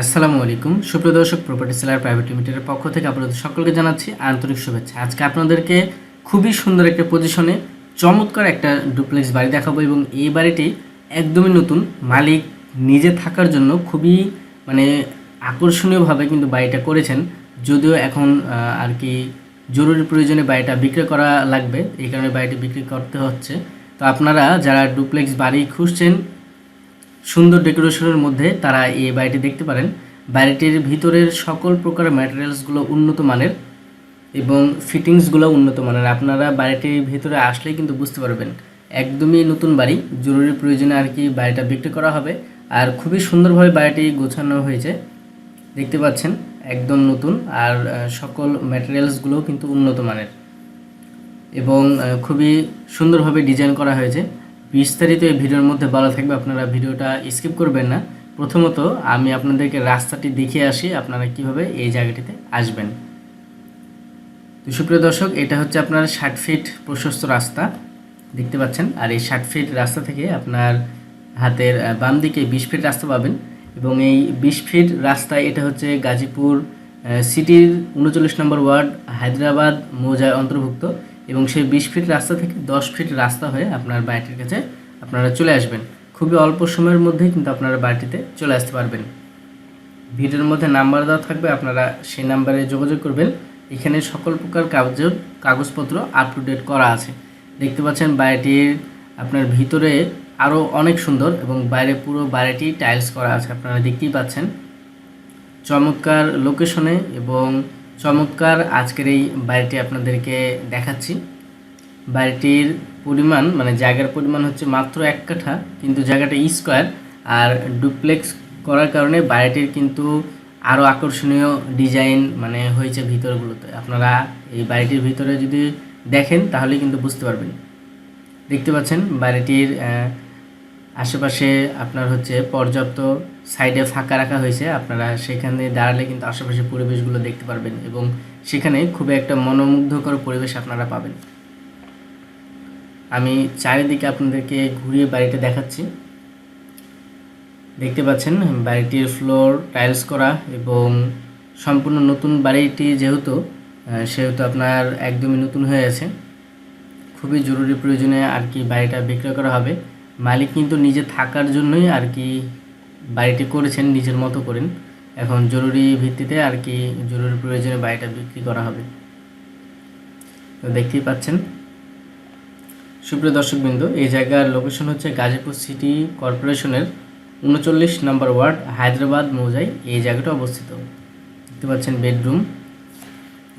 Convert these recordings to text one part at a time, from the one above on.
আসসালামু আলাইকুম। সুপ্রদর্শক property seller private লিমিটেডের পক্ষ থেকে আপনাদের সকলকে জানাচ্ছি আন্তরিক শুভেচ্ছা। আজকে আপনাদেরকে খুবই সুন্দর একটা পজিশনে চমৎকার একটা ডুপ্লেক্স বাড়ি দেখাবো এবং এই বাড়িটি একদমই নতুন। মালিক নিজে থাকার জন্য খুবই মানে আকর্ষণীয়ভাবে কিন্তু বাড়িটা করেছেন। যদিও এখন আর কি জরুরি প্রয়োজনে বাড়িটা বিক্রি করা লাগবে। এই কারণে বাড়িটি বিক্রি করতে হচ্ছে। তো আপনারা যারা ডুপ্লেক্স বাড়ি খুঁজছেন সুন্দর ডেকোরেশনের মধ্যে তারা এই বাড়িটি দেখতে পারেন। বাড়িটির ভিতরের সকল প্রকার ম্যাটেরিয়ালসগুলো উন্নত মানের এবং ফিটিংসগুলো উন্নত মানের। আপনারা বাড়িটির ভিতরে আসলেই কিন্তু বুঝতে পারবেন, একদমই নতুন বাড়ি, জরুরি প্রয়োজনে আর কি বাড়িটা বিক্রি করা হবে। আর খুবই সুন্দরভাবে বাড়িটি গোছানো হয়েছে, দেখতে পাচ্ছেন, একদম নতুন। আর সকল ম্যাটেরিয়ালসগুলোও কিন্তু উন্নত মানের। এবং খুবই সুন্দরভাবে ডিজাইন করা হয়েছে। বিস্তারিত এই ভিডিওর মধ্যে বলা থাকবে, আপনারা ভিডিওটা স্কিপ করবেন না। প্রথমত, আমি আপনাদেরকে রাস্তাটি দেখিয়ে আসি, আপনারা কীভাবে এই জায়গাটিতে আসবেন। তো সুপ্রিয় দর্শক, এটা হচ্ছে আপনার ষাট ফিট প্রশস্ত রাস্তা, দেখতে পাচ্ছেন। আর এই ষাট ফিট রাস্তা থেকে আপনার হাতের বাম দিকে বিশ ফিট রাস্তা পাবেন এবং এই বিশ ফিট রাস্তায় এটা হচ্ছে গাজীপুর সিটির উনচল্লিশ নম্বর ওয়ার্ড, হায়দ্রাবাদ, মৌজায় অন্তর্ভুক্ত। এবং সেই বিশ ফিট রাস্তা থেকে দশ ফিট রাস্তা হয়ে আপনার বাড়িটির কাছে আপনারা চলে আসবেন। খুবই অল্প সময়ের মধ্যেই কিন্তু আপনারা বাড়িটিতে চলে আসতে পারবেন। ভিডিওর মধ্যে নাম্বার দেওয়া থাকবে, আপনারা সেই নাম্বারে যোগাযোগ করবেন। এখানে সকল প্রকার কাগজ কাগজপত্র আপ টু ডেট করা আছে। দেখতে পাচ্ছেন বাড়িটির আপনার ভিতরে আরও অনেক সুন্দর এবং বাইরে পুরো বাড়িটি টাইলস করা আছে, আপনারা দেখতেই পাচ্ছেন। চমৎকার লোকেশনে এবং চমৎকার আজকের এই বাড়িটি আপনাদেরকে দেখাচ্ছি। বাড়িটির পরিমাণ মানে জায়গার পরিমাণ হচ্ছে মাত্র এক কাঠা, কিন্তু জায়গাটা স্কোয়ার আর ডুপ্লেক্স করার কারণে বাড়িটির কিন্তু আরও আকর্ষণীয় ডিজাইন মানে হয়েছে ভিতরগুলোতে। আপনারা এই বাড়িটির ভিতরে যদি দেখেন, তাহলে কিন্তু বুঝতে পারবেন। দেখতে পাচ্ছেন বাড়িটির আশেপাশে আপনার হচ্ছে পর্যাপ্ত সাইডে ফাঁকা রাখা হয়েছে, আপনারা সেখানে দাঁড়ালে কিন্তু আশেপাশে পরিবেশগুলো দেখতে পারবেন এবং সেখানে খুবই একটা মনোমুগ্ধকর পরিবেশ আপনারা পাবেন। আমি চারিদিকে আপনাদেরকে ঘুরিয়ে বাড়িটা দেখাচ্ছি। দেখতে পাচ্ছেন, বাড়িটির ফ্লোর টাইলস করা এবং সম্পূর্ণ নতুন বাড়িটি যেহেতু সেহেতু আপনার একদমই নতুন হয়ে আছে। খুবই জরুরি প্রয়োজনে আর কি বাড়িটা বিক্রয় করা হবে। মালিক কিন্তু নিজে থাকার জন্যই আর কি বাড়িটি করেছেন, নিজের মতো করেন। এখন জরুরি ভিত্তিতে আর কি জরুরি প্রয়োজনে বাড়িটা বিক্রি করা হবে। তো দেখতেই পাচ্ছেন। সুপ্রিয় দর্শকবৃন্দ, এই জায়গার লোকেশন হচ্ছে গাজীপুর সিটি কর্পোরেশনের উনচল্লিশ নম্বর ওয়ার্ড হায়দ্রাবাদ মৌজায় এই জায়গাটা অবস্থিত। দেখতে পাচ্ছেন বেডরুম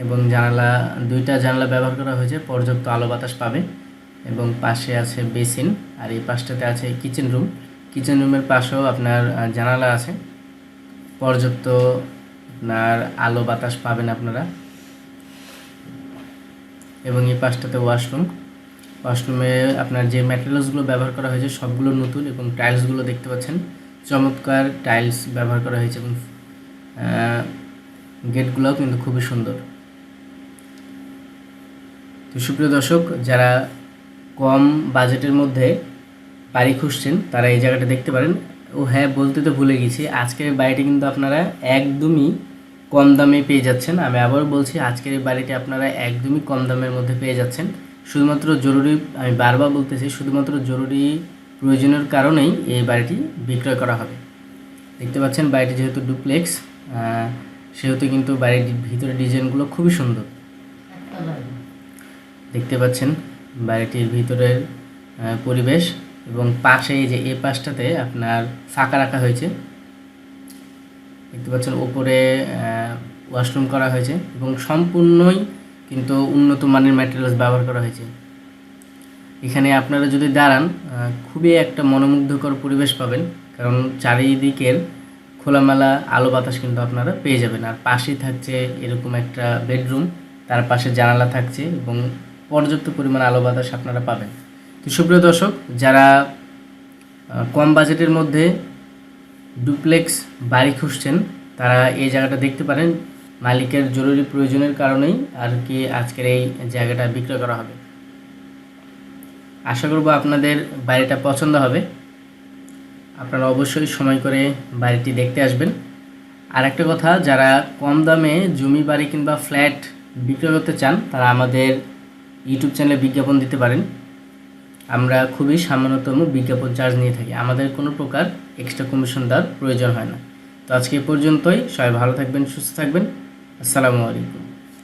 এবং জানালা, দুইটা জানালা ব্যবহার করা হয়েছে। পর্যাপ্ত আলো বাতাস পাবে এবং পাশে আছে বেসিন। আর এই পাশটাতে আছে কিচেন রুম কিচেন রুমের পাশেও আপনার জানালা আছে। পর্যাপ্ত আপনার আলো বাতাস পাবেন আপনারা। এবং এই পাশটাতে ওয়াশরুম ওয়াশরুমে আপনার যে ম্যাটেরিয়ালসগুলো ব্যবহার করা হয়েছে, সবগুলো নতুন এবং টাইলসগুলো দেখতে পাচ্ছেন। চমৎকার টাইলস ব্যবহার করা হয়েছে এবং গেটগুলোও কিন্তু খুবই সুন্দর। তো সুপ্রিয় দর্শক, যারা কম বাজেটের মধ্যে বাড়ি খুঁজছেন তারা এই জায়গাটা দেখতে পারেন। ও হ্যাঁ বলতে তো ভুলে গেছি আজকের বাড়িটি কিন্তু আপনারা একদমই কম দামে পেয়ে যাচ্ছেন। আমি আবার বলছি আজকের এই বাড়িটি আপনারা একদমই কম দামের মধ্যে পেয়ে যাচ্ছেন। শুধুমাত্র জরুরি আমি বারবার বলতেছি শুধুমাত্র জরুরি প্রয়োজনের কারণেই এই বাড়িটি বিক্রয় করা হবে। দেখতে পাচ্ছেন বাড়িটি যেহেতু ডুপ্লেক্স সেহেতু কিন্তু বাড়ির ভিতরে ডিজাইনগুলো খুবই সুন্দর। দেখতে পাচ্ছেন বাড়িটির ভিতরের পরিবেশ। এবং পাশে যে এই পাশটাতে আপনার ফাঁকা রাখা হয়েছে। দেখতে পাচ্ছেন ওপরে ওয়াশরুম করা হয়েছে এবং সম্পূর্ণই কিন্তু উন্নত মানের ম্যাটেরিয়ালস ব্যবহার করা হয়েছে। এখানে আপনারা যদি দাঁড়ান খুবই একটা মনোমুগ্ধকর পরিবেশ পাবেন, কারণ চারিদিকের খোলামেলা আলো বাতাস কিন্তু আপনারা পেয়ে যাবেন। আর পাশেই থাকছে এরকম একটা বেডরুম তার পাশে জানালা থাকছে এবং পর্যাপ্ত পরিমাণ আলো বাতাস আপনারা পাবেন। সুপ্রিয় দর্শক, যারা কম বাজেটের মধ্যে ডুপ্লেক্স বাড়ি খুঁজছেন, তারা এই জায়গাটা দেখতে পারেন। মালিকের জরুরি প্রয়োজনের কারণেই আর কি আজকের এই জায়গাটা বিক্রয় করা হবে। আশা করব আপনাদের বাড়িটা পছন্দ হবে। আপনারা অবশ্যই সময় করে বাড়িটি দেখতে আসবেন। আর একটা কথা, যারা কম দামে জমি, বাড়ি কিংবা ফ্ল্যাট বিক্রয় করতে চান, তারা আমাদের ইউটিউব চ্যানেলে বিজ্ঞাপন দিতে পারেন। আমরা খুবই সামান্যতম বিজ্ঞাপন চার্জ নিয়ে থাকি। আমাদের কোনো প্রকার এক্সট্রা কমিশন দেওয়ার প্রয়োজন হয় না। তো আজকে পর্যন্তই। সবাই ভালো থাকবেন, সুস্থ থাকবেন। আসসালামু আলাইকুম।